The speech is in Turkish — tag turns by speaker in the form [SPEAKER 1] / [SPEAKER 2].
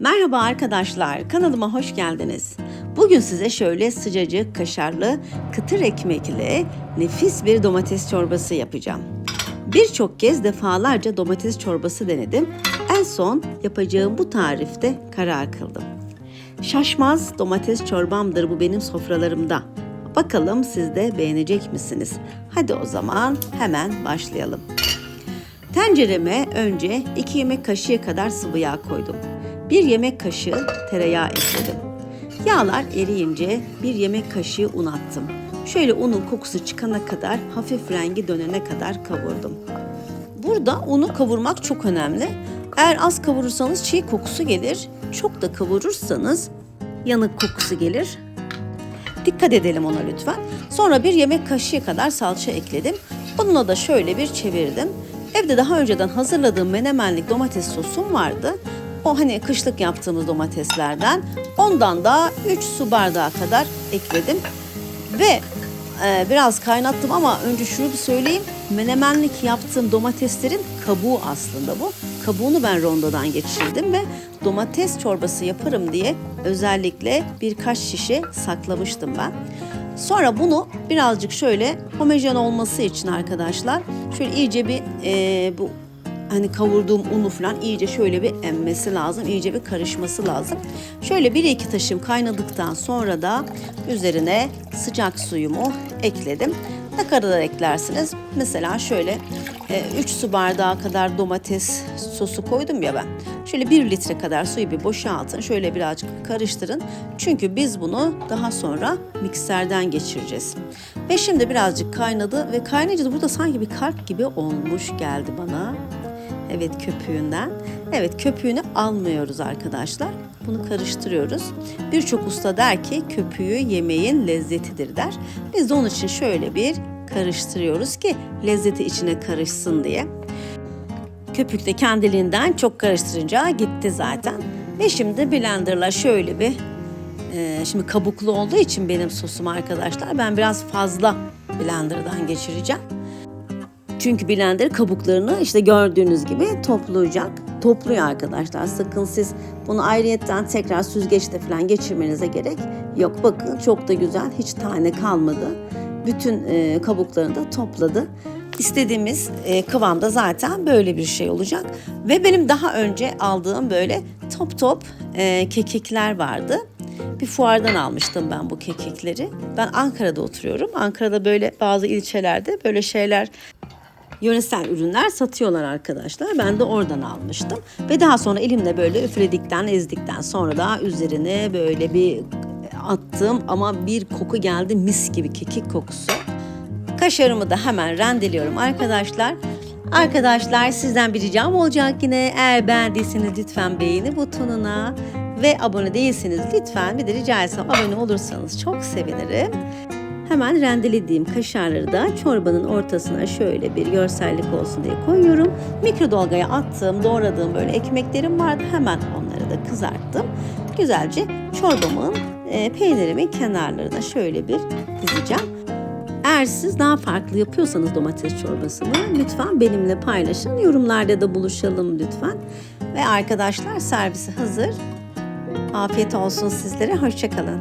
[SPEAKER 1] Merhaba arkadaşlar, kanalıma hoş geldiniz. Bugün size şöyle sıcacık, kaşarlı, kıtır ekmekli nefis bir domates çorbası yapacağım. Birçok kez defalarca domates çorbası denedim. En son yapacağım bu tarifte karar kıldım. Şaşmaz domates çorbamdır bu benim sofralarımda. Bakalım siz de beğenecek misiniz? Hadi o zaman hemen başlayalım. Tencereme önce 2 yemek kaşığı kadar sıvı yağ koydum. 1 yemek kaşığı tereyağı ekledim. Yağlar eriyince 1 yemek kaşığı un attım. Şöyle unun kokusu çıkana kadar, hafif rengi dönene kadar kavurdum. Burada unu kavurmak çok önemli. Eğer az kavurursanız çiğ kokusu gelir. Çok da kavurursanız yanık kokusu gelir. Dikkat edelim ona lütfen. Sonra bir yemek kaşığı kadar salça ekledim. Bununla da şöyle bir çevirdim. Evde daha önceden hazırladığım menemenlik domates sosum vardı. O hani kışlık yaptığımız domateslerden. Ondan da 3 su bardağı kadar ekledim. Ve e, biraz kaynattım ama önce şunu bir söyleyeyim. Menemenlik yaptığım domateslerin kabuğu aslında bu. Kabuğunu ben rondodan geçirdim ve domates çorbası yaparım diye özellikle birkaç şişe saklamıştım ben. Sonra bunu birazcık şöyle homojen olması için arkadaşlar şöyle iyice bir e, bu hani kavurduğum unu falan iyice şöyle bir emmesi lazım. iyice bir karışması lazım. Şöyle bir iki taşım kaynadıktan sonra da üzerine sıcak suyumu ekledim. Ne kadar eklersiniz? Mesela şöyle 3 su bardağı kadar domates sosu koydum ya ben. Şöyle 1 litre kadar suyu bir boşaltın. Şöyle birazcık karıştırın. Çünkü biz bunu daha sonra mikserden geçireceğiz. Ve şimdi birazcık kaynadı ve kaynayınca da burada sanki bir kalp gibi olmuş geldi bana. Evet köpüğünden. Evet köpüğünü almıyoruz arkadaşlar. Bunu karıştırıyoruz. Birçok usta der ki köpüğü yemeğin lezzetidir der. Biz de onun için şöyle bir karıştırıyoruz ki lezzeti içine karışsın diye. Köpük de kendiliğinden çok karıştırınca gitti zaten. Ve şimdi blenderla şöyle bir e, şimdi kabuklu olduğu için benim sosum arkadaşlar ben biraz fazla blenderdan geçireceğim. Çünkü blender kabuklarını işte gördüğünüz gibi toplayacak. Topluyor arkadaşlar. Sakın siz bunu ayrıyetten tekrar süzgeçte falan geçirmenize gerek yok. Bakın çok da güzel. Hiç tane kalmadı. Bütün e, kabuklarını da topladı. İstediğimiz e, kıvamda zaten böyle bir şey olacak. Ve benim daha önce aldığım böyle top top e, kekikler vardı. Bir fuardan almıştım ben bu kekikleri. Ben Ankara'da oturuyorum. Ankara'da böyle bazı ilçelerde böyle şeyler yöresel ürünler satıyorlar arkadaşlar. Ben de oradan almıştım. Ve daha sonra elimle böyle üfledikten, ezdikten sonra da üzerine böyle bir attım ama bir koku geldi mis gibi kekik kokusu. Kaşarımı da hemen rendeliyorum arkadaşlar. Arkadaşlar sizden bir ricam olacak yine. Eğer beğendiyseniz lütfen beğeni butonuna ve abone değilseniz lütfen bir de rica etsem abone olursanız çok sevinirim. Hemen rendelediğim kaşarları da çorbanın ortasına şöyle bir görsellik olsun diye koyuyorum. Mikrodalgaya attığım, doğradığım böyle ekmeklerim vardı. Hemen onları da kızarttım. Güzelce çorbamın, e, peynirimin kenarlarına şöyle bir dizeceğim. Eğer siz daha farklı yapıyorsanız domates çorbasını lütfen benimle paylaşın. Yorumlarda da buluşalım lütfen. Ve arkadaşlar servisi hazır. Afiyet olsun sizlere. Hoşçakalın.